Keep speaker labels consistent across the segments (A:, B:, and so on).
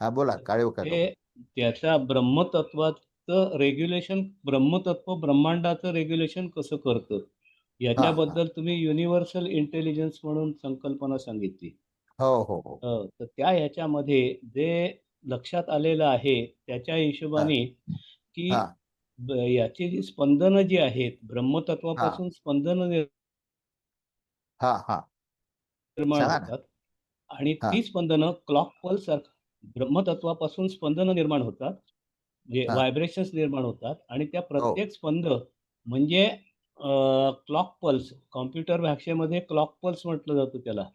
A: हा बोला काळे काका
B: त्याच्या ब्रह्मतत्वाचं रेग्युलेशन ब्रह्मतत्व ब्रह्मांडाचं रेग्युलेशन कसं करतं? याच्याबद्दल तुम्ही युनिव्हर्सल इंटेलिजन्स म्हणून संकल्पना सांगितली.
A: हो हो हो.
B: तर त्या ह्याच्यामध्ये जे लक्षात आलेलं आहे त्याच्या हिशोबाने की याची जी स्पंदनं जी आहेत ब्रह्मतत्वापासून स्पंदनं निर- निर्माण. होतात. आणि. ती स्पंदनं क्लॉक पल्स सारखं ब्रह्मतत्वापासून स्पंदनं निर्माण होतात. म्हणजे
A: हा.
B: व्हायब्रेशन्स निर्माण होतात आणि त्या प्रत्येक स्पंद म्हणजे क्लॉक पल्स कॉम्प्युटर भाषेमध्ये क्लॉक पल्स म्हटलं जातं त्याला.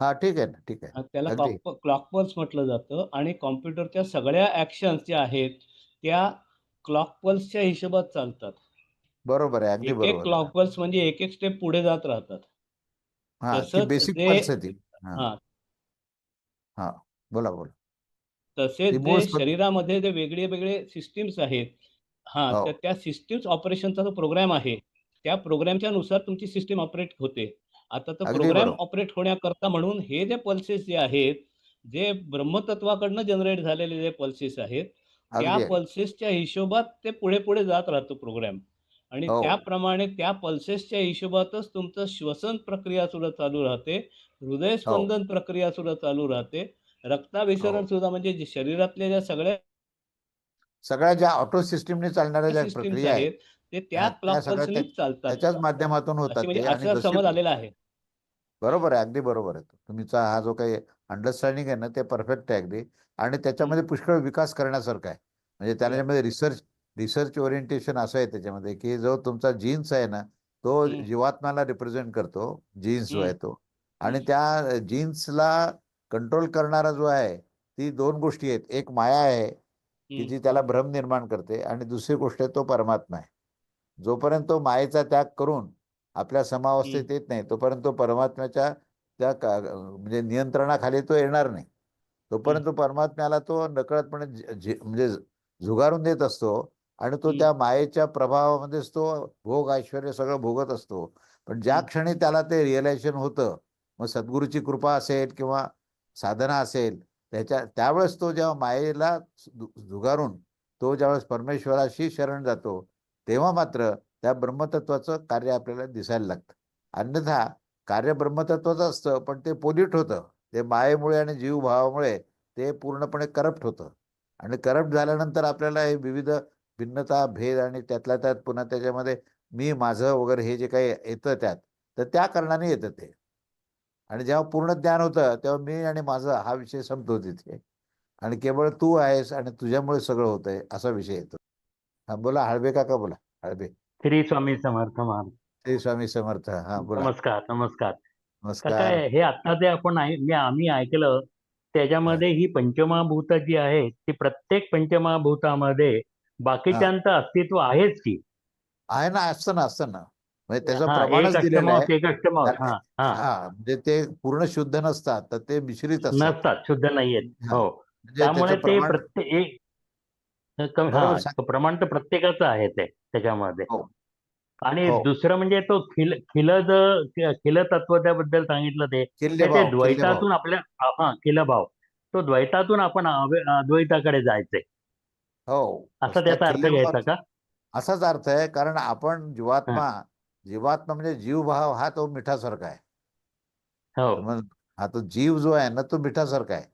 A: हा ठीक आहे ना ठीक आहे.
B: त्याला. क्लॉक पल्स म्हटलं जातं आणि कॉम्प्युटरच्या सगळ्या ऍक्शन्स ज्या आहेत त्या क्लॉक पल्सच्या हिशोबात चालतात.
A: बरोबर आहे अगदी
B: एक एक
A: बरोबर
B: क्लॉक पल्स म्हणजे एक एक स्टेप पुढे जात राहतात.
A: हा बेसिक
B: जे-
A: हा.
B: हा.
A: हा. बोला बोला
B: तसेच जे शरीरामध्ये जे वेगळे वेगळे सिस्टीम्स आहेत हा
A: हो.
B: तर त्या सिस्टीम्स ऑपरेशनचा जो प्रोग्राम आहे त्या प्रोग्रामच्या नुसार तुमची सिस्टीम ऑपरेट होते आता तो
A: अगदी
B: प्रोग्राम. ऑपरेट होण्याकरता म्हणून हे जे पल्सेस जे आहेत जे ब्रह्मतत्वाकडनं जनरेट झालेले जे पल्सेस आहेत त्या. पल्सेसच्या हिशोबात ते पुढे पुढे जात राहतो प्रोग्राम आणि
A: हो.
B: त्याप्रमाणे त्या पल्सेसच्या हिशोबातच तुमचं श्वसन प्रक्रिया सुद्धा चालू राहते हृदयस्पंदन
A: हो.
B: प्रक्रिया सुद्धा चालू राहते रक्ताभिसरण
A: हो.
B: सुद्धा म्हणजे जे शरीरातल्या ज्या सगळ्या
A: सगळ्या ज्या ऑटो सिस्टीमने चालणाऱ्या ज्या प्रक्रिया आहेत
B: आहेत ते त्या
A: त्या- त्या
B: चालतात.
A: त्याच्याच माध्यमातून होतात
B: अशी म्हणजे
A: ते आणि
B: असा समज आलेला आहे.
A: बरोबर आहे अगदी बरोबर आहे. तुमचा हा जो काही अंडरस्टँडिंग आहे ना ते परफेक्ट आहे अगदी. आणि त्याच्यामध्ये पुष्कळ विकास करण्यासारखं आहे. म्हणजे त्याच्यामध्ये रिसर्च रिसर्च ओरिएंटेशन असं आहे त्याच्यामध्ये की जो तुमचा जीन्स आहे ना तो
B: हम्म.
A: जीवात्म्याला रिप्रेझेंट करतो जीन्स जो. आहे तो. आणि त्या जीन्सला कंट्रोल करणारा जो आहे ती दोन गोष्टी आहेत एक माया आहे की. जी त्याला भ्रम निर्माण करते आणि दुसरी गोष्ट आहे तो परमात्मा आहे जोपर्यंत तो मायेचा त्याग करून आपल्या समावस्थेत येत नाही तोपर्यंत तो परमात्म्याच्या त्या म्हणजे नियंत्रणाखाली तो येणार नाही तोपर्यंत तो परमात्म्याला तो नकळतपणे म्हणजे झुगारून देत असतो आणि तो. त्या मायेच्या प्रभावामध्येच तो भोग ऐश्वर सगळं भोगत असतो पण ज्या. क्षणी त्याला ते रिअलायझेशन होतं मग सद्गुरूची कृपा असेल किंवा साधना असेल त्याच्या त्यावेळेस तो जेव्हा मायेला झुगारून तो ज्यावेळेस परमेश्वराशी शरण जातो तेव्हा मात्र त्या ब्रह्मतत्वाचं कार्य आपल्याला दिसायला लागतं. अन्यथा कार्य ब्रह्मतत्वाचं असतं पण ते पोलिट होतं. ते मायेमुळे आणि जीवभावामुळे ते पूर्णपणे करप्ट होतं. आणि करप्ट झाल्यानंतर आपल्याला हे विविध भिन्नता भेद आणि त्यातल्या त्यात पुन्हा त्याच्यामध्ये मी माझं वगैरे हे जे काही येतं त्यात तर त्या कारणाने येतं ते. आणि जेव्हा पूर्ण ज्ञान होतं तेव्हा मी आणि माझं हा विषय संपतो तिथे. आणि केवळ तू आहेस आणि तुझ्यामुळे सगळं होतंय असा विषय येतो. हा बोला हळबे काका बोला हळबे.
C: श्री स्वामी समर्थ महाराज.
A: श्री स्वामी समर्थ हा बोला.
C: नमस्कार नमस्कार.
A: नमस्कार.
C: हे आता जे आपण आहे मी आम्ही ऐकलं त्याच्यामध्ये ही. पंचमहाभूत जी आहेत ती प्रत्येक पंचमहाभूतामध्ये बाकीच्यांचं अस्तित्व आहेच की?
A: आहे ना असतं ना असतं ना. म्हणजे त्याचं
C: हा,
A: प्रमाणच दिलेलं
C: अष्टमांश
A: आहे.
C: एक अष्टमांश हा हा.
A: हा म्हणजे ते पूर्ण शुद्ध नसतात तर ते मिश्रित असतात.
C: नसतात शुद्ध नाहीयेत.
A: हा.
C: हो.
A: म्हणजे
C: त्यामुळे ते
A: प्रमाण
C: प्रत्येक
A: बरोबर
C: हा
A: सांग-
C: प्रमाण तर प्रत्येकाचं आहे ते त्याच्यामध्ये.
A: हो.
C: आणि
A: हो.
C: दुसरं म्हणजे तो खिल खिलद खिल तत्व त्याबद्दल सांगितलं ते ते द्वैतातून आपल्या हा किलभाव तो द्वैतातून आपण अवे- अद्वैताकडे जायचंय.
A: हो.
C: असा
A: त्या
C: त्याचा अर्थ घ्यायचा का?
A: असाच अर्थ आहे कारण आपण जीवात्मा जीवात्मा म्हणजे जीवभाव हा तो मिठासारखा आहे.
C: हो.
A: हा तो जीव जो आहे ना तो मिठासारखा आहे.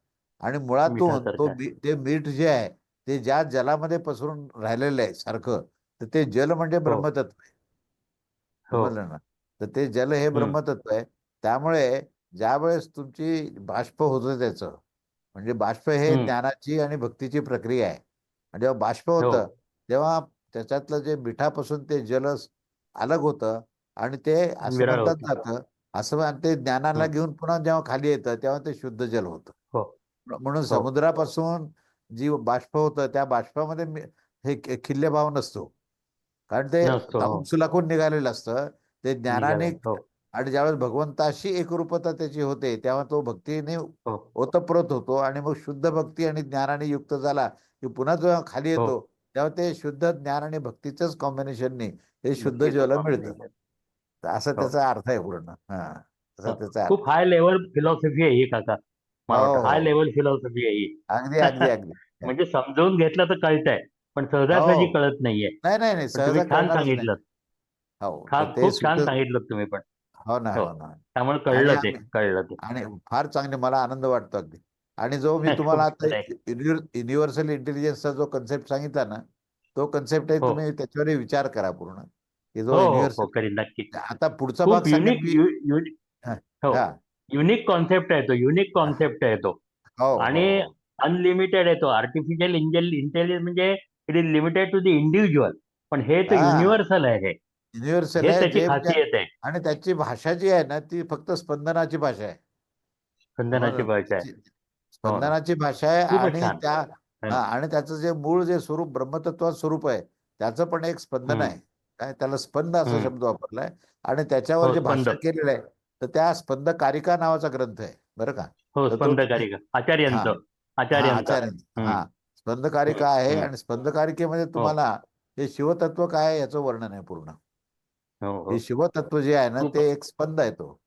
A: आणि मुळातून तो ते मीठ जे आहे ते ज्या जलामध्ये पसरून राहिलेलं आहे सारखं तर ते जल म्हणजे ब्रह्मतत्व आहे.
C: हो.
A: समजलं ना? तर ते जल हे ब्रह्मतत्व आहे. त्यामुळे ज्या वेळेस तुमची बाष्प होतं त्याचं म्हणजे बाष्प हे. ज्ञानाची आणि भक्तीची प्रक्रिया आहे. आणि जेव्हा बाष्प
C: हो.
A: होतं तेव्हा त्याच्यातलं जे मिठापासून ते जल अलग होतं आणि ते असं
C: विरळ
A: म्हणतात
C: होतं.
A: जातं असं म्हण- ते ज्ञानाला
C: हम्म.
A: घेऊन पुन्हा जेव्हा खाली येतं तेव्हा ते शुद्ध जल होतं
C: हो.
A: म्हणून
C: हो.
A: समुद्रापासून जी बाष्प होतं त्या बाष्पामध्ये मी- हे कि- किल्ले भाव नसतो कारण ते
C: नसतो, हो.
A: सुलाखून निघालेलं असतं ते ज्ञानाने
C: निघालं. हो
A: आणि ज्यावेळेस भगवंताशी एकरूपता त्याची होते तेव्हा तो भक्तीने
C: हो
A: ओतप्रोत होतो आणि मग शुद्ध भक्ती आणि ज्ञानाने युक्त झाला की पुन्हा जेव्हा खाली
C: हो.
A: येतो तेव्हा ते शुद्ध ज्ञान आणि भक्तीच्याच कॉम्बिनेशनने हे शुद्ध जल मिळतं. असा
C: हो.
A: त्याचा अर्थ आहे पूर्ण. हा असा. त्याचा अर्थ.
C: खूप हाय लेवल फिलॉसॉफी आहे ही काका. हाय. लेवल फिलॉसॉफी आहे ही.
A: अगदी अगदी अगदी.
C: म्हणजे समजावून घेतलं तर कळतंय पण सहजासहजी
A: हो.
C: कळत नाहीये.
A: नाही नाही नाही. सहजा
C: छान सांगितलं. खूप छान सांगितलं तुम्ही पण.
A: हो ना
C: हो.
A: ना.
C: त्यामुळे कळलं ते कळलं ते.
A: आणि फार चांगले मला आनंद वाटतो अगदी. आणि जो मी तुम्हाला आता
C: आहे.
A: युनिव्हर्सल इंटेलिजन्सचा जो कन्सेप्ट सांगितला ना तो कन्सेप्ट आहे
C: हो.
A: तुम्ही त्याच्यावर विचार करा पूर्ण. की
C: हो
A: जो
C: हो हो
A: युनिव्हर्सल
C: करीन नक्की
A: आता पुढचा भाग
C: खूप
A: सांगेन
C: युनिक
A: मी हा,
C: हो
A: हा.
C: युनिक कॉन्सेप्ट आहे तो युनिक कॉन्सेप्ट आहे तो.
A: हो
C: आणि
A: हो,
C: अनलिमिटेड आहे तो. आर्टिफिशियल इंटेलिजन्स म्हणजे it is limited to the individual पण हे तर
A: हा.
C: युनिव्हर्सल आहे हे.
A: युनिव्हर्सल
C: हे
A: आहे
C: त्याची
A: जे म्हणजे-
C: खासियत आहे.
A: आणि त्याची भाषा जी आहे ना ती फक्त स्पंदनाची भाषा आहे.
C: स्पंदनाची
A: हो
C: भाषा आहे.
A: स्पंदनाची भाषा आहे
C: खूपच
A: आणि
C: छान.
A: त्या
C: हा.
A: आणि त्याचं जे मूळ जे स्वरूप ब्रह्मतत्वात स्वरूप आहे त्याचं पण एक स्पंदन. आहे काय त्याला स्पंद असा. शब्द वापरलाय आणि त्याच्यावर
C: हो,
A: जे
C: स्पंद.
A: भाष्य केलेलं आहे तर त्या स्पंद कारिका नावाचा ग्रंथ आहे बरं का
C: हो स्पंदकारिका आचार्यांचं
A: हा,
C: आचार्यांचं.
A: हा स्पंदकारिका आहे. आणि स्पंदकारिकेमध्ये
C: हो.
A: तुम्हाला हे शिवतत्व काय आहे याचं वर्णन आहे पूर्ण
C: हो
A: शिवतत्व जे आहे ना ते एक स्पंद आहे तो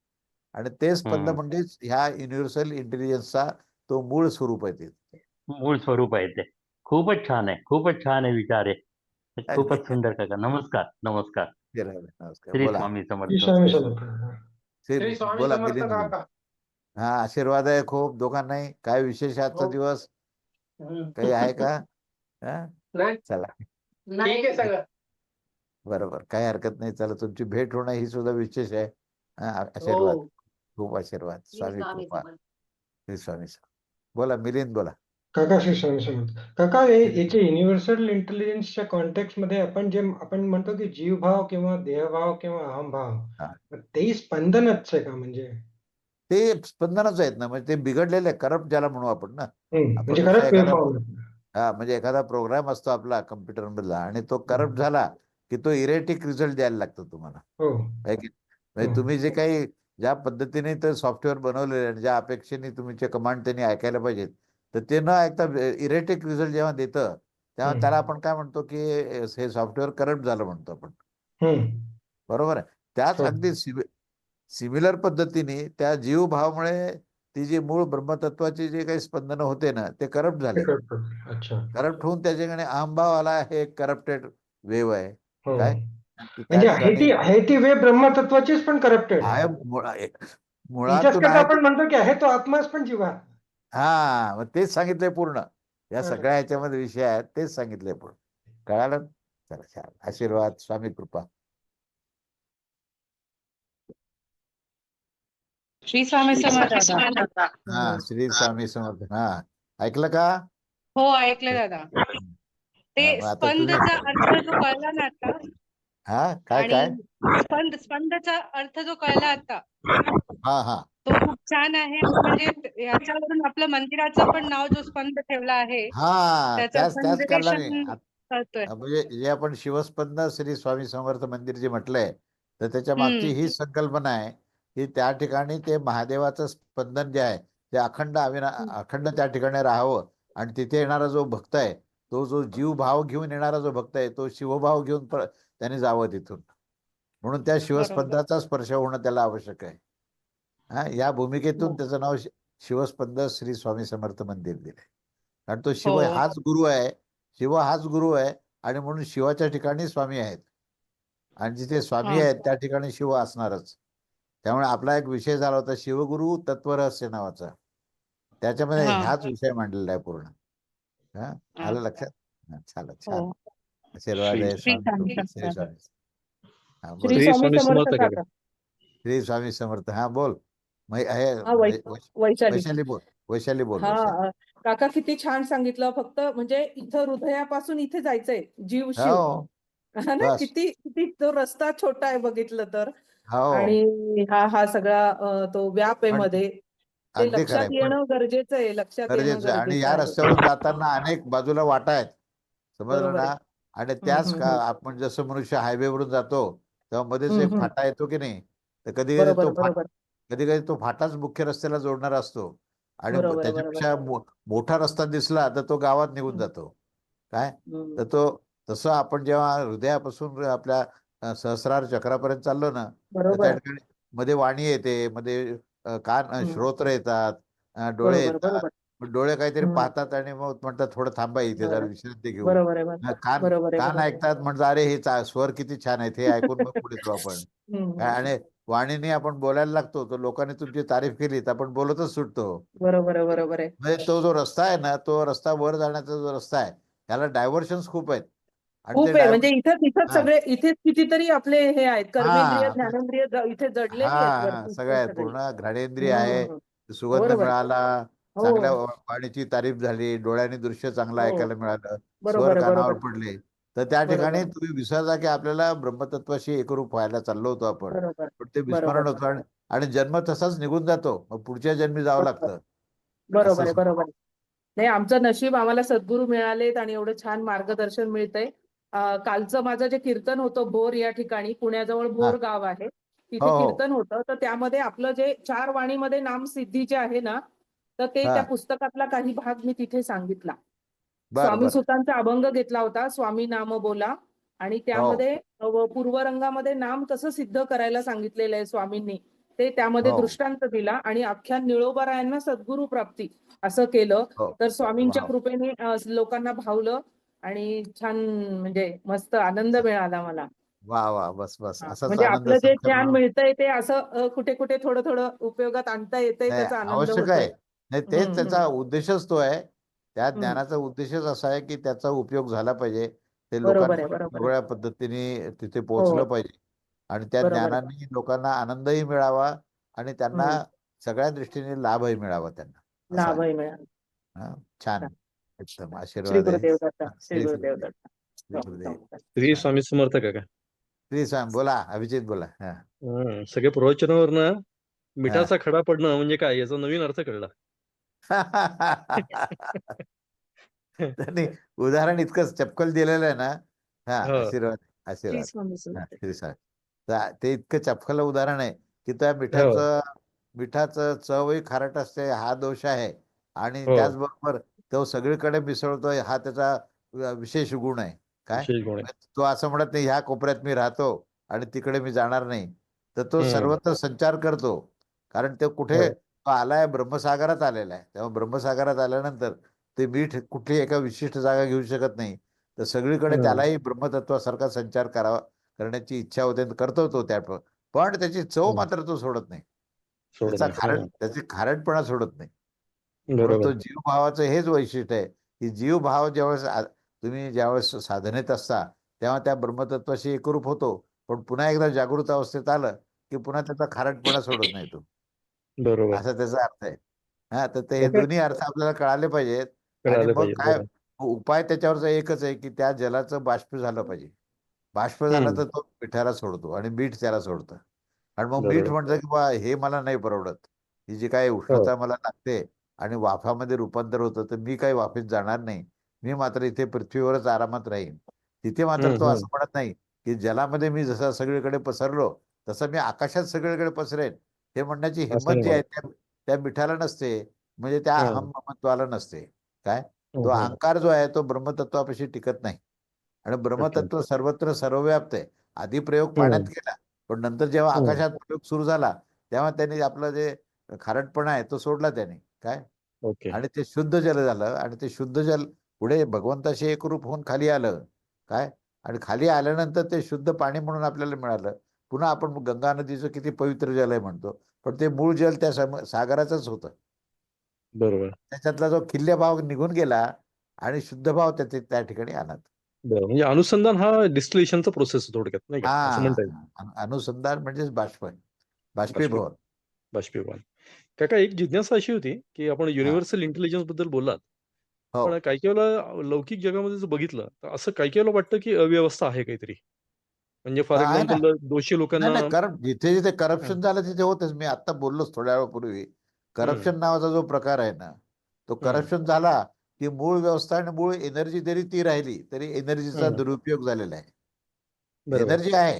A: आणि ते स्पंद. म्हणजेच ह्या युनिव्हर्सल इंटेलिजन्सचा तो मूळ स्वरूप आहे ते
C: मूळ स्वरूप आहे ते. खूपच छान आहे खूपच छान आहे विचार आहे खूपच सुंदर काका. नमस्कार नमस्कार.
A: नमस्कार.
C: श्री
A: बोला.
C: स्वामी समर्थ.
A: बोला हा आशीर्वाद आहे खूप दोघांनाही. काय विशेष आजचा दिवस?
D: हम्म.
A: काही आहे का? चला.
D: ठीक आहे सगळं.
A: बरोबर. काही हरकत नाही. चला तुमची भेट होणं ही सुद्धा विशेष आहे. आशीर्वाद.
D: हो.
A: खूप आशीर्वाद. स्वामी
E: स्वामी
A: कृपा. श्री स्वामी बोला मिलिंद बोला.
D: काका श्री स्वामी समर्थ काका हे याचे युनिव्हर्सल इंटेलिजन्सच्या कॉन्टेक्स्टमध्ये आपण जे आपण म्हणतो की जीवभाव किंवा देहभाव किंवा
A: हा.
D: अहमभाव तेही स्पंदनच आहे का म्हणजे?
A: ते स्पंदनच आहेत ना म्हणजे ते बिघडलेले करप्ट ज्याला म्हणू आपण ना.
D: म्हणजे
A: हा म्हणजे एखादा प्रोग्राम असतो आपला कम्प्युटर मधला आणि तो करप्ट झाला की तो इरेटिक रिझल्ट द्यायला लागतो तुम्हाला.
D: हो.
A: म्हणजे. तुम्ही जे काही ज्या पद्धतीने ते सॉफ्टवेअर बनवलेले आणि ज्या अपेक्षेने तुमचे कमांड त्यांनी ऐकायला पाहिजेत तर ते न ऐकता इरेटिक रिझल्ट जेव्हा देतं तेव्हा. त्याला आपण काय म्हणतो की हे सॉफ्टवेअर करप्ट झालं म्हणतो आपण. बरोबर आहे. त्याच
D: हो.
A: अगदी सिमिलर पद्धतीने त्या जीवभावामुळे ती जी मूळ ब्रह्मतत्वाची जे काही स्पंदनं होते ना ते करप्ट झाले. करप्ट होऊन त्याच्याकडे अहमभाव आला हे एक करप्टेड वेव आहे.
D: हो.
A: काय?
D: म्हणजे ती ब्रह्मतत्वाचीच पण करप्टेड
A: आहे मुळा- एक- मुळातून
D: तिच्याचकडे
A: आहे
D: आपण म्हणतो की आहे तो आत्माच पण जीवा
A: हा मग तेच सांगितलंय पूर्ण. या
D: हा.
A: सगळ्या ह्याच्यामध्ये विषय आहेत तेच सांगितलंय पूर्ण. कळालं? चला छान. आशीर्वाद स्वामी कृपा.
E: श्री स्वामी समर्थ दादा.
A: हा श्री स्वामी समर्थ. हा ऐकलं का?
E: हो ऐकलं दादा. ते
A: हा, मग आता तुम्ही-
E: स्पंदचा अर्थ जो कळला ना आता
A: हा काय काय?
E: आणि स्पंद स्पंदचा अर्थ जो कळला आता
A: हा हा.
E: तो खूप छान आहे म्हणजे याच्यावरून आपलं मंदिराचं पण नाव जो स्पंद ठेवला आहे
A: हा
E: त्याचं
A: त्याच त्याच कारणाने.
E: संदेशन
A: आ-
E: कळतोय.
A: म्हणजे जे आपण शिवस्पंद श्री स्वामी समर्थ मंदिर जे म्हटलंय तर त्याच्या मागची
E: हम्म.
A: ही संकल्पना आहे की त्या ठिकाणी ते महादेवाचं स्पंदन जे आहे ते अखंड अविना अखंड त्या ठिकाणी राहावं आणि तिथे येणारा जो भक्त आहे तो जो जीव भाव घेऊन येणारा जो भक्त आहे तो शिवभाव घेऊन त्याने जावं तिथून. म्हणून त्या शिवस्पंदाचा स्पर्श होणं त्याला आवश्यक आहे. हा या भूमिकेतून
E: हो.
A: त्याचं नाव शिवस्पंद श्री स्वामी समर्थ मंदिर दिलंय. कारण तो शिव
E: हो.
A: हाच गुरु आहे शिव हाच गुरु आहे आणि म्हणून शिवाच्या ठिकाणी स्वामी आहेत. आणि जिथे स्वामी
E: हा.
A: आहेत त्या ठिकाणी शिव असणारच. त्यामुळे आपला एक विषय झाला होता शिवगुरु तत्वरहस्य नावाचा. त्याच्यामध्ये
E: हा.
A: ह्याच विषय मांडलेला आहे पूर्ण. हा आलं लक्षात? हा, चालेल छान.
E: हो
A: आशीर्वाद आहे स्वामी श्री
E: समर्थ.
A: स्वामी हा,
F: श्री स्वामी समर्थ.
A: हा बोल.
F: वैशाली.
A: बोल वैशाली बोल
F: हा काका किती छान सांगितलं. फक्त म्हणजे इथं हृदयापासून इथे जायचंय. जीव शिव.
A: हो
F: ना
A: बस.
F: किती किती तो रस्ता छोटा आहे बघितलं तर.
A: हो.
F: आणि हा हा सगळा तो व्याप आहे मध्ये. ते लक्षात येणं गरजेचं आहे लक्षात
A: गरजेचं आहे. आणि या
F: आहे.
A: रस्त्यावरून जाताना अनेक बाजूला वाटा आहेत. समजलं ना. आणि त्याच का. आपण जसं मनुष्य हायवे वरून जातो तेव्हा मध्येच एक. फाटा येतो की नाही? तर कधी कधी तो कधी कधी तो फाटाच मुख्य रस्त्याला जोडणारा असतो आणि
F: बरोबर,
A: त्याच्यापेक्षा मो- मोठा रस्ता दिसला तर तो गावात निघून. जातो काय
F: हम्म.
A: तर तो तसं आपण जेव्हा हृदयापासून आपल्या अ, सहस्रार चक्रापर्यंत चाललो ना तर त्या
F: बरोबर
A: ठिकाणी मध्ये वाणी येते मध्ये अ, कान अ,
F: हम्म.
A: श्रोत्र येतात अं, डोळे
F: बरोबर
A: येतात
F: बरोबर
A: मग डोळे काहीतरी
F: हम्म.
A: पाहतात आणि मग म्हणतात थोडं थांबा इथे जरा
F: बरं.
A: विश्रांती घेऊ
F: बरोबर आहे बरोबर
A: अं, कान
F: बरोबर आहे
A: कान
F: बरोबर आहे.
A: ऐकतात म्हणतात अरे हे चा- स्वर किती छान आहेत हे ऐकून मग पुढे जाऊ आपण
F: हम्म,
A: आणि वाणीने आपण बोलायला लागतो तर लोकांनी तुमची तारीफ केली तर आपण बोलतच सुटतो
F: बरोबर बरोबर आहे
A: म्हणजे तो जो रस्ता आहे ना तो रस्ता वर जाण्याचा जो रस्ता आहे त्याला डायव्हर्शन्स खूप आहेत आणि
F: खूप आहे म्हणजे इथं तिथं. सगळे इथेच कितीतरी आपले हे आहेत कर्मेंद्रिय
A: हा.
F: ज्ञानेंद्रिय इथे वरती
A: सगळे आहेत. पूर्ण घ्राणेंद्रिय आहे. सुगंध. मिळाला
F: हो
A: चांगल्या वाणीची तारीफ झाली डोळ्याने दृश्य चांगलं
F: हो.
A: ऐकायला मिळालं स्वर कानावर पडले तर त्या ठिकाणी. तुम्ही विसरता की आपल्याला ब्रह्मतत्वाशी एकरूप व्हायला चाललो होतो आपण पण ते. विस्मरण होतं आणि जन्म तसाच निघून जातो मग पुढच्या जन्मी जावं. लागतं
F: बरोबर आहे
A: सुद्धा.
F: बरोबर. नाही आमचं नशीब आम्हाला सद्गुरू मिळालेत आणि एवढं छान मार्गदर्शन मिळतंय कालचं माझं जे कीर्तन होतं भोर या ठिकाणी पुण्याजवळ भोर गाव आहे तिथे
A: हो, हो.
F: कीर्तन होतं तर त्यामध्ये आपलं जे चार वाणीमध्ये नाम सिद्धीचे आहे ना तर ते. त्या पुस्तकातला काही भाग मी तिथे सांगितला स्वामी सुतांचा अभंग घेतला होता स्वामी नाम बोला. आणि त्यामध्ये अ, पूर्वरंगामध्ये नाम कसं सिद्ध करायला सांगितलेलं आहे स्वामींनी ते त्यामध्ये
A: हो.
F: दृष्टांत दिला आणि अख्ख्या निळोबारायांना सद्गुरु प्राप्ती असं केलं.
A: हो.
F: तर स्वामींच्या. कृपेने लोकांना भावलं आणि छान म्हणजे मस्त आनंद मिळाला मला.
A: वा वा बस बस.
F: हा. म्हणजे आपलं जे ज्ञान मिळतंय ते असं कुठे कुठे थोडं थोडं उपयोगात आणता येतंय त्याचा आनंद
A: आवश्यक आहे. तेच त्याचा उद्देशच तो आहे. त्या. ज्ञानाचा उद्देशच असा आहे की त्याचा उपयोग झाला पाहिजे ते लोकांना. वेगवेगळ्या पद्धतीने तिथे पोहोचलं
F: हो.
A: पाहिजे आणि त्या. ज्ञानाने लोकांना आनंदही मिळावा आणि त्यांना. सगळ्या दृष्टीने लाभही मिळावा त्यांना.
F: लाभही मिळाला
A: हा, छान. एकदम
F: श्री
A: आशीर्वाद आहे
F: गुरुदेव दत्ता
A: हा,
F: श्री.
A: श्री
G: स्वामी समर्थ काका
A: श्री स्वामी बोला अभिजित बोला हा.
G: हं, सगळे प्रवचनावरनं मिठाचा खडा पडणं म्हणजे काय याचा नवीन अर्थ कळला
A: त्यांनी उदाहरण इतकं चपकल दिलेलं आहे ना हा
G: हो.
A: आशीर्वाद
F: श्री
A: आशीर्वाद हा. श्री स्वामी ता- ते इतकं चपखल उदाहरण आहे की त्या मिठाचं मिठाचं चवही खारट असते हा दोष आहे आणि
G: हो.
A: त्याचबरोबर तो सगळीकडे मिसळतोय हा त्याचा अ, विशेष गुण आहे काय
G: विशेष गुण आहे.
A: तो असं म्हणत नाही ह्या कोपऱ्यात मी राहतो आणि तिकडे मी जाणार नाही तर तो
G: हम्म.
A: सर्वत्र संचार करतो कारण ते कुठे
G: हो.
A: तो आलाय ब्रह्मसागरात आलेला आहे. तेव्हा ब्रह्मसागरात आल्यानंतर ते मीठ कुठली एका विशिष्ट जागा घेऊ शकत नाही. तर सगळीकडे. त्यालाही ब्रह्मतत्वासारखा संचार करावा करण्याची इच्छा होते करतो तो त्या पण त्याची चव. मात्र तो सोडत नाही. त्याचा. खारट
G: हं,
A: त्याची खारटपणा सोडत नाही. तो जीवभावाचं हेच वैशिष्ट्य आहे की जीवभाव ज्यावेळेस तुम्ही ज्यावेळेस साधनेत असता तेव्हा त्या ब्रह्मतत्वाशी एकरूप होतो. पण पुन्हा एकदा जागृत अवस्थेत आलं की पुन्हा त्याचा खारटपणा सोडत नाही तो.
G: बरोबर
A: असा त्याचा अर्थ आहे हा तर ते हे. दोन्ही अर्थ आपल्याला कळाले पाहिजेत आणि
G: कळालं
A: मग
G: पाहिजे
A: काय
G: बरोबर.
A: उपाय त्याच्यावरचा एकच आहे की त्या जलाचं बाष्प झालं पाहिजे बाष्प झालं
G: हम्म.
A: तर तो मिठाला सोडतो आणि मीठ त्याला सोडतं आणि मग मीठ
G: बरोबर.
A: म्हणतं की बा हे मला नाही परवडत ही जी काही
G: हो.
A: उष्णता मला लागते आणि वाफामध्ये रूपांतर होतं तर मी काही वाफेत जाणार नाही मी मात्र इथे पृथ्वीवरच आरामात राहीन तिथे मात्र
G: हम्म,
A: तो असं
G: हम्म.
A: म्हणत नाही की जलामध्ये मी जसं सगळीकडे पसरलो तसं मी आकाशात सगळीकडे पसरेन हे म्हणण्याची हिंमत जी आहे त्या मिठाला नसते म्हणजे त्या
G: हा.
A: अहम ममत्वाला नसते. काय? तो
G: हं, हं.
A: अहंकार जो आहे तो ब्रह्मतत्वापाशी टिकत नाही. आणि ब्रह्मतत्व सर्वत्र सर्वव्याप्त आहे. आधी प्रयोग पाण्यात. केला पण नंतर जेव्हा. आकाशात प्रयोग सुरू झाला तेव्हा त्यांनी आपलं जे खारटपणा आहे तो सोडला त्याने. काय? आणि ते शुद्ध जल झालं आणि ते शुद्ध जल पुढे भगवंताशी एकरूप होऊन खाली आलं. काय? आणि खाली आल्यानंतर ते शुद्ध पाणी म्हणून आपल्याला मिळालं. पुन्हा आपण गंगा नदीचं किती पवित्र जल आहे म्हणतो पण ते मूळ जल त्या सागराचंच होतं.
G: बरोबर.
A: त्याच्यातला जो खिल्य भाव निघून गेला आणि शुद्ध भाव त्या त्या ठिकाणी आणत.
G: म्हणजे अनुसंधान हा डिस्टिलेशनचा प्रोसेस थोडक्यात नाही
A: हा अनुसंधान म्हणजेच बाष्प बाष्पीभवन.
G: बाष्पीभवन. काका एक जिज्ञासा अशी होती की आपण युनिव्हर्सल इंटेलिजन्सबद्दल बोललात
A: हो.
G: पण काही काही वेळेला लौकिक जगामध्ये जर बघितलं तर असं काही काही वेळेला वाटतं की अव्यवस्था आहे काहीतरी. म्हणजे फॉर. एक्झाम्पल दोषी लोकांना
A: नाही नाही करप जिथे जिथे करप्शन झालं तिथे होतेच. मी आता बोललोच थोड्या वेळापूर्वी. करप्शन नावाचा जो प्रकार आहे ना तो करप्शन झाला की मूळ व्यवस्था आणि मूळ एनर्जी जरी ती राहिली तरी एनर्जीचा
G: हम्म.
A: दुरुपयोग झालेला आहे.
G: बरोबर.
A: एनर्जी आहे.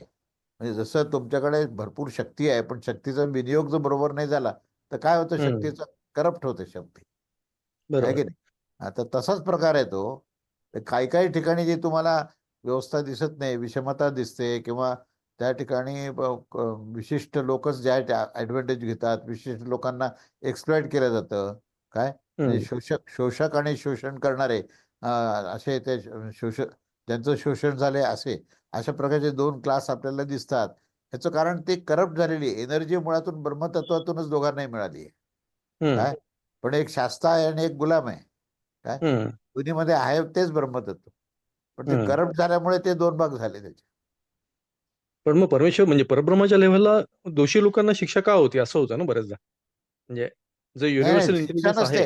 A: म्हणजे जसं तुमच्याकडे भरपूर शक्ती आहे पण शक्तीचा विनियोग जर बरोबर नाही झाला तर काय होतं?
G: हम्म.
A: शक्तीचा करप्ट होते शक्ती आहे
G: बरोबर.
A: की नाही? आता तसाच प्रकार आहे तो. तर काही काही ठिकाणी जी तुम्हाला व्यवस्था दिसत नाही विषमता दिसते किंवा त्या ठिकाणी विशिष्ट लोकच ज्या ॲडव्हान्टेज घेतात विशिष्ट लोकांना एक्सप्लॉइट केलं जातं. काय? म्हणजे. शोषक शोषक आणि शोषण करणारे असे ते शोषक ज्यांचं शोषण झाले असे अशा प्रकारचे दोन क्लास आपल्याला दिसतात. ह्याचं कारण ते करप्ट झालेली एनर्जी मुळातून ब्रह्मतत्वातूनच दोघांनाही मिळाली. काय? पण एक शास्ता आहे आणि एक गुलाम आहे. काय. दोन्हीमध्ये आहे तेच ब्रह्मतत्व. पण ते. करप्ट झाल्यामुळे ते दोन भाग झाले त्याचे
G: पण मग परमेश्वर म्हणजे परब्रह्माच्या लेव्हलला दोषी लोकांना शिक्षा का होती असं होतं ना बऱ्याचदा म्हणजे जो युनिव्हर्सल इंटेलिजन्स आहे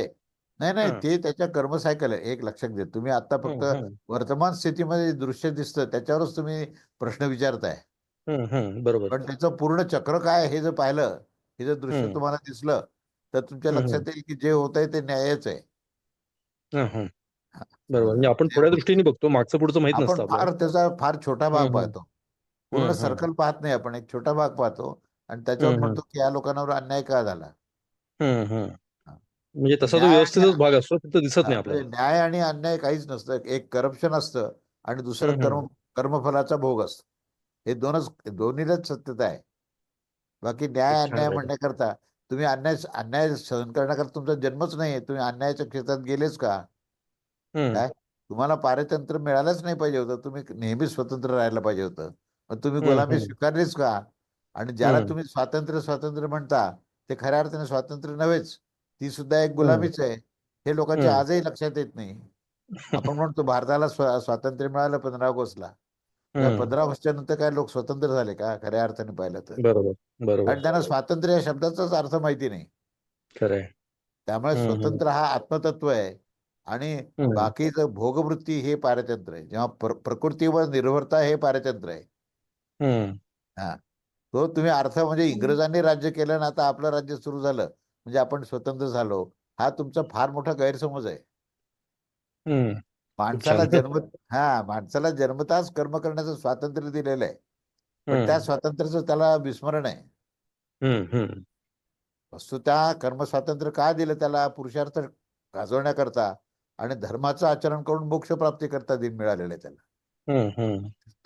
A: नाही नाही. ते त्याच्या कर्मसायकल आहे एक लक्षात घ्या तुम्ही आता फक्त. वर्तमान स्थितीमध्ये दृश्य दिसतं त्याच्यावरच तुम्ही प्रश्न विचारताय.
G: बरोबर
A: पण त्याचं पूर्ण चक्र काय हे जर पाहिलं हे जर दृश्य. तुम्हाला दिसलं तर तुमच्या लक्षात येईल की जे होत आहे ते न्यायच आहे. हा.
G: बरोबर म्हणजे आपण थोड्या दृष्टीने बघतो मागचं पुढचं माहीत नसतं
A: आपण
G: आपल्याला
A: फार त्याचा फार छोटा भाग
G: हम्म, हम्म.
A: पाहतो पूर्ण
G: हम्म, हम्म.
A: सर्कल पाहत नाही आपण एक छोटा भाग पाहतो आणि त्याच्यावर
G: हम्म, हम्म.
A: म्हणतो की या लोकांवर अन्याय का झाला
G: हम्म, हम्म.
A: हा.
G: म्हणजे तसा तो
A: न्याय
G: व्यवस्थितच
A: आणि-
G: भाग असतो तिथं दिसत नाही आपल्याला
A: न्याय आणि अन्याय काहीच नसतं एक करप्शन असतं आणि दुसरं
G: हम्म,
A: कर्म कर्मफलाचा भोग असतो हे दोनच दोन्हीलाच सत्यता आहे बाकी न्याय
G: खूप छान
A: अन्याय
G: आहे.
A: म्हणण्याकरता तुम्ही अन्याय अन्याय सहन करण्याकरता तुमचा जन्मच नाही तुम्ही अन्यायाच्या क्षेत्रात गेलेच का. काय? तुम्हाला पारतंत्र्य मिळालंच नाही पाहिजे होतं. तुम्ही नेहमी स्वतंत्र राहायला पाहिजे होतं. मग तुम्ही गुलामी. स्वीकारलीच का? आणि ज्याला. तुम्ही स्वातंत्र्य स्वातंत्र्य म्हणता ते खऱ्या अर्थाने स्वातंत्र्य नव्हेच. ती सुद्धा एक गुलामीच आहे. हे लोकांच्या. आजही लक्षात येत नाही. आपण म्हणतो भारताला स्वा- स्वातंत्र्य मिळालं पंधरा ऑगस्टला. पंधरा ऑगस्टच्या नंतर काय लोक स्वतंत्र झाले का? खऱ्या अर्थाने पाहिलं तर. कारण त्यांना स्वातंत्र्य या शब्दाचाच अर्थ माहिती नाही. त्यामुळे. स्वतंत्र हा आत्मतत्व आहे. आणि. बाकीचं भोगवृत्ती हे पारतंत्र्य आहे जेव्हा प्र- प्रकृतीवर निर्भरता हे पारतंत्र्य आहे
G: हम्म.
A: तो तुम्ही अर्थ म्हणजे इंग्रजांनी राज्य केलं ना आता आपलं राज्य सुरू झालं म्हणजे आपण स्वतंत्र झालो हा तुमचा फार मोठा गैरसमज आहे. माणसाला. जन्म हा माणसाला जन्मताच कर्म करण्याचं स्वातंत्र्य दिलेलं आहे पण त्या. स्वातंत्र्याचं त्याला विस्मरण आहे.
G: हम्म.
A: वस्तुतः कर्म स्वातंत्र्य का दिलं त्याला पुरुषार्थ गाजवण्याकरता आणि धर्माचं आचरण करून मोक्ष प्राप्ती करता दिन मिळालेलं आहे त्याला.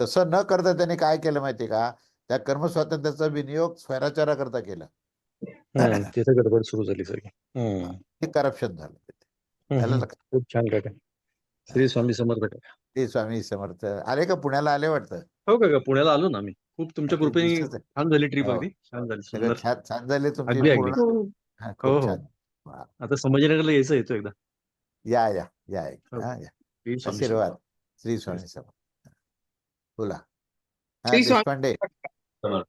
A: तसं न करता त्याने काय केलं माहितीये का? त्या कर्म स्वातंत्र्याचा विनियोग स्वैराचाराकरता केला.
G: तिथे गडबड सुरू झाली सगळी.
A: हे करप्शन झालं
G: खूप छान श्री स्वामी समर्थ
A: ते स्वामी समर्थ. आले का? पुण्याला आले वाटतं?
G: हो काका पुण्याला आलो ना आम्ही खूप तुमच्या कृपेने. छान झाली ट्रिप
A: हो.
G: अगदी. छान झाली
A: छान झाले तुमची हा,
G: हो. आता संभाजीनगरला यायचं येतो एकदा.
A: या या या एक.
G: हो.
A: हा, या
G: श्री स्वामी
A: आशीर्वाद श्री स्वामी समर्थ बोला हा
H: श्री स्वामी
A: देशपांडे
G: समर्थ.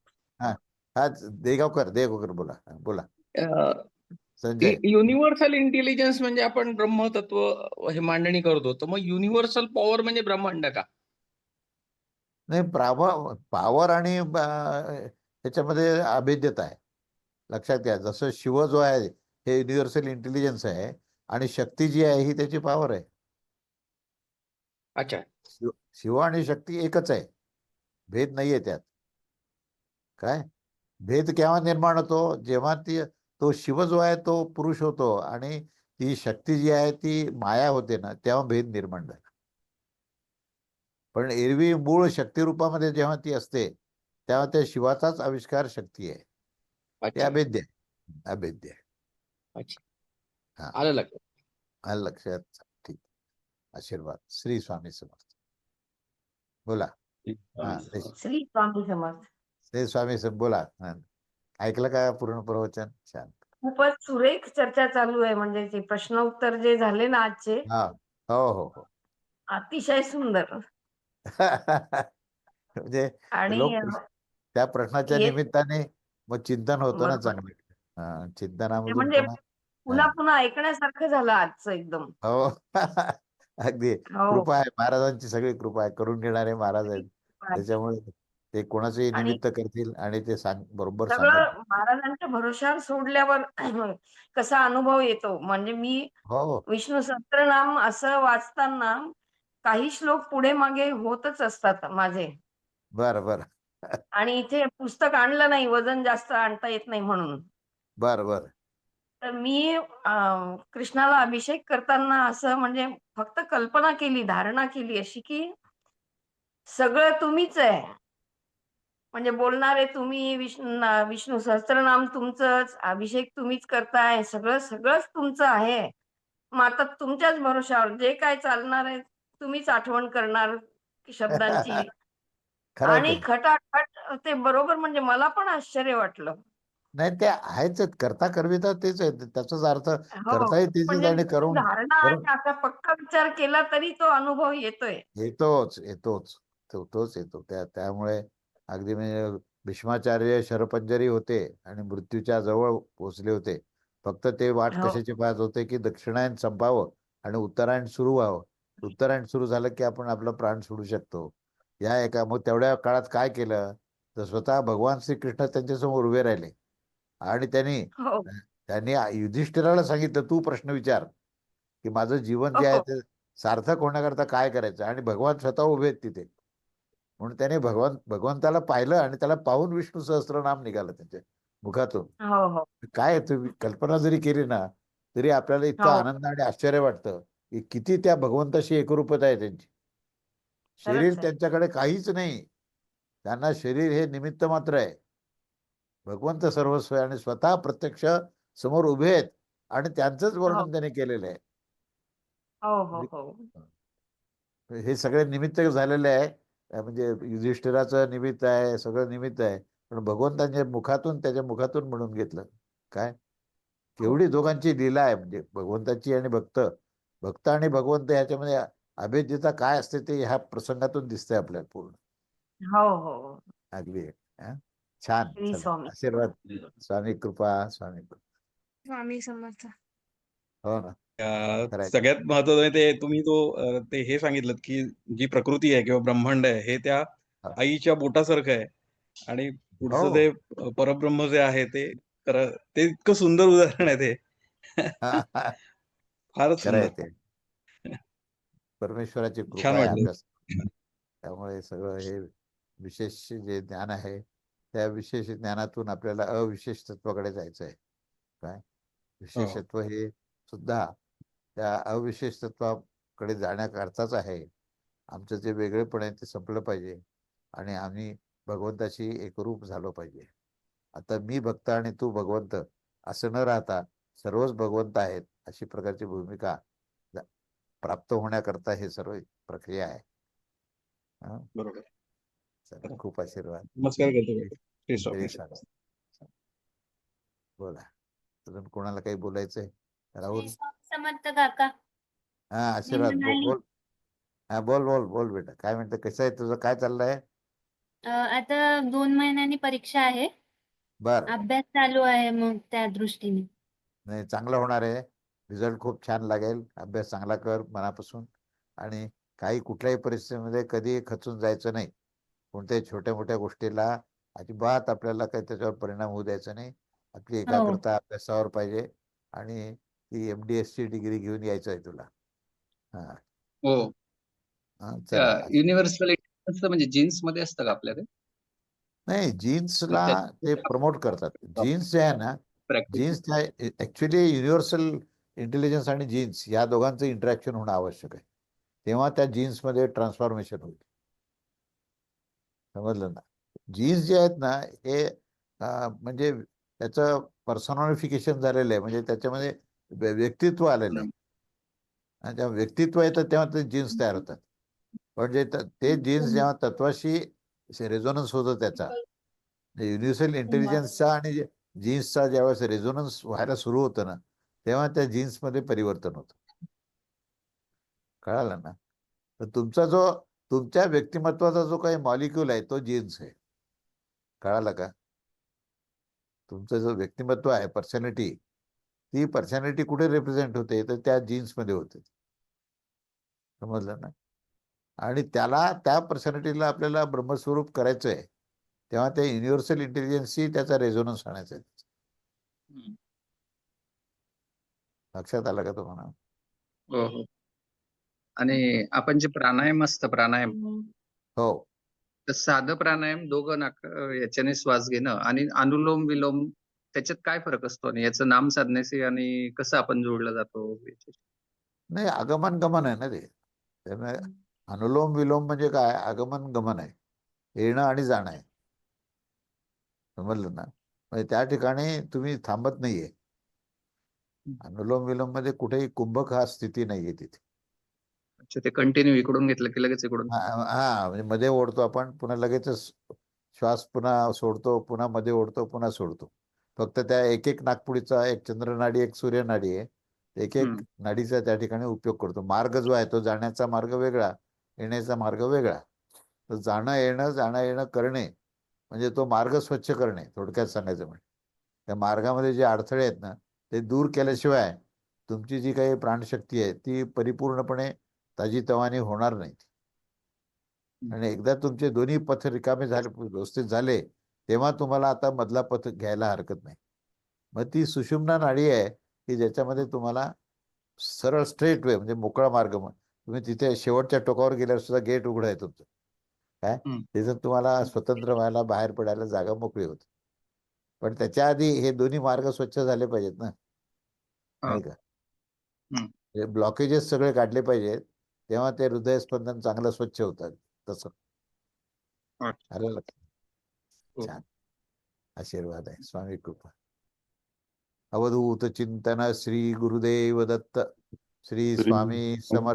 A: हा देगावकर देगावकर बोला हा, बोला संजय
H: युनिव्हर्सल इंटेलिजन्स म्हणजे आपण ब्रह्मतत्व हे मांडणी करतो. तर मग युनिव्हर्सल पॉवर म्हणजे ब्रह्मांड का?
A: नाही पॉवर आणि त्याच्यामध्ये अभेद्यता आहे. लक्षात घ्या जसं शिव जो आहे हे युनिव्हर्सल इंटेलिजन्स आहे आणि शक्ती जी आहे ही त्याची पॉवर आहे.
H: अच्छा.
A: शिव शिव आणि शक्ती एकच आहे. भेद नाहीये त्यात. काय? भेद केव्हा निर्माण होतो? जेव्हा ती तो शिव जो आहे तो पुरुष होतो आणि ती शक्ती जी आहे ती माया होते ना तेव्हा भेद निर्माण झाला. पण एरवी मूळ शक्तिरूपामध्ये जेव्हा ती असते तेव्हा त्या शिवाचाच आविष्कार शक्ती आहे. ते अभेद्य आहे. अभेद्य आहे.
H: आलं लक्षात.
A: आलं लक्षात. ठीक. आशीर्वाद. श्री स्वामी समर्थ. बोला. हा,
I: श्री स्वामी समर्थ.
A: श्री स्वामी सम बोला. हा. ऐकलं का पूर्ण प्रवचन? छान.
I: खूपच सुरेख चर्चा चालू आहे. म्हणजे ते प्रश्न उत्तर जे झाले ना आजचे.
A: हा. हो हो हो.
I: अतिशय सुंदर.
A: म्हणजे
I: आणि
A: लोक त्या प्रश्नाच्या
I: हे-
A: निमित्ताने मग चिंतन होतं ना
I: बरोबर.
A: चांगलं. हा, चिंतनामधून
I: म्हणजे
A: पुन्हा-
I: पुन्हा पुन्हा ऐकण्यासारखं झालं आजचं एकदम.
A: हो. अगदी.
I: हो.
A: कृपा आहे महाराजांची सगळी कृपा आहे. करून घेणारे महाराज आहेत.
I: आहे.
A: त्याच्यामुळे ते कोणाचंही निमित्त करतील आणि ते सांग बरोबर
I: सगळं महाराजांच्या भरोशावर सोडल्यावर कसा अनुभव येतो? म्हणजे मी
A: हो.
I: विष्णू सहस्त्रनाम असं वाचताना काही श्लोक पुढे मागे होतच असतात माझे.
A: बरं बरं.
I: आणि इथे पुस्तक आणलं नाही. वजन जास्त आणता येत नाही म्हणून.
A: बरं बरं.
I: तर मी कृष्णाला अभिषेक करताना असं म्हणजे फक्त कल्पना केली धारणा केली अशी की सगळं तुम्हीच आहे. म्हणजे बोलणारे तुम्ही विष्णू विष्णू सहस्त्रनाम तुमचंच अभिषेक तुम्हीच करताय सगळं सगळंच तुमचं आहे. मग आता तुमच्याच भरोशावर जे काय चालणार आहे तुम्हीच आठवण करणार शब्दांची. आणि. खटाखट ते बरोबर म्हणजे मला पण आश्चर्य वाटलं.
A: नाही ते आहेच आहेत. करता करविता तेच आहे. त्याचाच अर्थ
I: हो
A: करताही तेच
I: म्हणजे
A: आणि करून
I: धारणा
A: करून
I: असा पक्का विचार केला तरी तो अनुभव येतोय.
A: येतोच येतोच. तो तोच येतो. त्या त्यामुळे अगदी म्हणजे भीष्माचार्य शरपंजरी होते आणि मृत्यूच्या जवळ पोहोचले होते. फक्त ते वाट
I: हो.
A: कशाची पाहत होते की दक्षिणायन संपावं आणि उत्तरायण सुरू व्हावं. उत्तरायण सुरू झालं की आपण आपला प्राण सोडू शकतो. या एका मग तेवढ्या काळात काय केलं? तर स्वतः भगवान श्रीकृष्ण त्यांच्यासमोर उभे राहिले. आणि त्यांनी
I: हो.
A: त्यांनी युधिष्ठिराला सांगितलं तू प्रश्न विचार की माझं जीवन जे आहे
I: हो.
A: ते सार्थक होण्याकरता काय करायचं? आणि भगवान स्वतः उभे आहेत तिथे. म्हणून त्याने भगवान भगवंताला पाहिलं आणि त्याला पाहून विष्णू सहस्त्रनाम निघालं त्यांच्या मुखातून.
I: हो हो.
A: काय तुम्ही कल्पना जरी केली ना तरी आपल्याला इतका
I: हो.
A: आनंद आणि आश्चर्य वाटतं की किती त्या भगवंताशी एकरूपता आहे त्यांची. शरीर
I: आहे.
A: त्यांच्याकडे काहीच नाही. त्यांना शरीर हे निमित्त मात्र आहे. भगवंत सर्वस्व आणि स्वतः प्रत्यक्ष समोर उभे आहेत आणि त्यांचंच वर्णन त्याने केलेलं आहे.
I: हो हो हो.
A: हे सगळे निमित्त झालेले आहे. म्हणजे युधिष्ठिराचं निमित्त आहे सगळं निमित्त आहे. पण भगवंतांच्या मुखातून त्याच्या मुखातून म्हणून घेतलं. काय? केवढी दोघांची लीला आहे. म्हणजे भगवंताची आणि भक्त. भक्त आणि भगवंत ह्याच्यामध्ये अभेद्यता काय असते ते ह्या प्रसंगातून दिसतंय आपल्याला पूर्ण.
I: हो हो.
A: अगदी. हं? छान
I: श्री
A: चला,
I: स्वामी.
A: आशीर्वाद स्वामी कृपा स्वामी कृपा
E: स्वामी समर्थ
A: हो ना
G: अं. सगळ्यात महत्वाचं ते तुम्ही तो अं, ते हे सांगितलं की जी प्रकृती आहे किंवा ब्रह्मांड आहे हे त्या
A: हा.
G: आईच्या बोटासारखं आहे आणि पुढचं
A: हो.
G: ते अं, परब्रह्म जे आहे ते खरं ते इतकं सुंदर उदाहरण आहे ते फारच
A: खरं आहे
G: सुंदर
A: ते परमेश्वराची कृपा
G: छान
A: आहे
G: वाटलं.
A: आपल्या त्यामुळे सगळं हे विशेष जे ज्ञान आहे त्या विशेष ज्ञानातून आपल्याला अविशेष तत्वाकडे जायचं आहे काय? विशेषत्व हे. सुद्धा त्या अविशेष तत्वाकडे जाण्याकरताच आहे. आमचं जे वेगळेपण आहे ते संपलं पाहिजे आणि आम्ही भगवंताशी एकरूप झालो पाहिजे. आता मी भक्त आणि तू भगवंत असं न राहता सर्वच भगवंत आहेत अशी प्रकारची भूमिका प्राप्त होण्याकरता हे सर्व प्रक्रिया आहे. हं?
G: बरोबर.
A: चला, खूप आशीर्वाद.
G: नमस्कार करतो.
A: बोला. अजून कोणाला काही बोलायचंय? राहुल?
J: समर्थ काका.
A: हा आशीर्वाद. बोल हा बोल बोल बोल बेटा. काय म्हणते? कसं आहे तुझं? काय चाललंय?
J: अ, आता दोन महिन्यांनी परीक्षा आहे.
A: बर.
J: अभ्यास चालू आहे मग त्या दृष्टीने.
A: नाही चांगलं होणार आहे. रिझल्ट खूप छान लागेल. अभ्यास चांगला कर मनापासून. आणि काही कुठल्याही परिस्थितीमध्ये कधी खचून जायचं नाही. कोणत्याही छोट्या मोठ्या गोष्टीला अजिबात आपल्याला काही त्याच्यावर परिणाम होऊ द्यायचा नाही. आपली एकाग्रता अभ्यासावर पाहिजे आणि ती एम डी एस ची डिग्री घेऊन यायचं आहे तुला. हा.
H: हो.
A: हा,
H: युनिव्हर्सल म्हणजे जीन्समध्ये असतं का आपल्याकडे?
A: नाही जीन्सला ते प्रमोट करतात. जीन्स जे आहे ना जीन्स ऍक्च्युली युनिव्हर्सल इंटेलिजन्स आणि जीन्स या दोघांचं इंटरॅक्शन होणं आवश्यक आहे. तेव्हा त्या जीन्समध्ये ट्रान्सफॉर्मेशन होईल. समजलं ना? जीन्स जे आहेत ना हे म्हणजे त्याचं पर्सनॉलिफिकेशन झालेलं आहे. म्हणजे त्याच्यामध्ये व्यक्तित्व आलेलं आहे. आणि जेव्हा व्यक्तित्व येतं तेव्हा ते जीन्स तयार होतात. पण जे ते जीन्स जेव्हा तत्वाशी रेझोनन्स होतो त्याचा युनिव्हर्सल इंटेलिजन्सचा आणि जीन्सचा ज्यावेळेस रेझोनन्स व्हायला सुरू होतं ना तेव्हा त्या जीन्समध्ये परिवर्तन होतं. कळालं ना? तर तुमचा जो तुमच्या व्यक्तिमत्वाचा जो काही मॉलिक्यूल आहे तो जीन्स आहे. कळालं का? तुमचं जो व्यक्तिमत्व आहे पर्सनॅलिटी ती पर्सनॅलिटी कुठे रिप्रेझेंट होते? तर त्या जीन्समध्ये होते. समजलं ना? आणि त्याला त्या पर्सनॅलिटीला आपल्याला ब्रह्मस्वरूप करायचं आहे तेव्हा त्या युनिव्हर्सल इंटेलिजन्सशी त्याचा रेझोनन्स आणायचा. आहे लक्षात आलं का तुम्हाला?
H: हो हो. आणि आपण जे प्राणायाम असतं प्राणायाम.
A: हो.
H: तर साधं प्राणायाम दोघं नाक याच्याने श्वास घेणं आणि अनुलोम विलोम त्याच्यात काय फरक असतो आणि याचं नाम साधण्याचे आणि कसं आपण जोडला जातो?
A: नाही आगमन गमन आहे ना ते. त्यामुळे अनुलोम विलोम म्हणजे काय? आगमन गमन आहे. येणं आणि जाणं आहे. समजलं ना? म्हणजे त्या ठिकाणी तुम्ही थांबत नाहीये. अनुलोम विलोममध्ये कुठेही कुंभक हा स्थिती नाहीये तिथे.
H: अच्छा ते कंटिन्यू इकडून घेतलं की लगेच इकडून?
A: हा म्हणजे मध्ये ओढतो आपण पुन्हा लगेचच श्वास पुन्हा सोडतो पुन्हा मध्ये ओढतो पुन्हा सोडतो. फक्त त्या एक एक नागपुडीचा एक चंद्रनाडी एक सूर्यनाडी आहे. एक एक. नाडीचा त्या ठिकाणी उपयोग करतो. मार्ग जो आहे तो जाण्याचा मार्ग वेगळा येण्याचा मार्ग वेगळा. तर जाणं येणं जाणं येणं करणे म्हणजे तो मार्ग स्वच्छ करणे थोडक्यात सांगायचं म्हणजे त्या मार्गामध्ये जे अडथळे आहेत ना ते दूर केल्याशिवाय तुमची जी काही प्राणशक्ती आहे ती परिपूर्णपणे ताजीतवानी होणार नाही आणि एकदा तुमचे दोन्ही पथ रिकामे झाले व्यवस्थित झाले तेव्हा तुम्हाला आता मधला पथ घ्यायला हरकत नाही. मग ती सुषुम्ना नाडी आहे की ज्याच्यामध्ये तुम्हाला सरळ स्ट्रेट वे म्हणजे मोकळा मार्ग तुम्ही तिथे शेवटच्या टोकावर गेल्यावर सुद्धा गेट उघडं आहे तुमचं. काय?
H: हम्म.
A: तिथं तुम्हाला स्वतंत्र व्हायला बाहेर पडायला जागा मोकळी होते. पण त्याच्या आधी हे दोन्ही मार्ग स्वच्छ झाले पाहिजेत ना? नाही का. ब्लॉकेजेस सगळे काढले पाहिजेत. तेव्हा ते हृदयस्पंदन चांगलं स्वच्छ होतात तसं.
H: अच्छा.
A: आलं लक्षात?
H: हो.
A: छान. आशीर्वाद आहे. स्वामी कृपा. अवधूत चिंतन श्री गुरुदेव दत्त. श्री
K: श्री-
A: स्वामी समर्थ.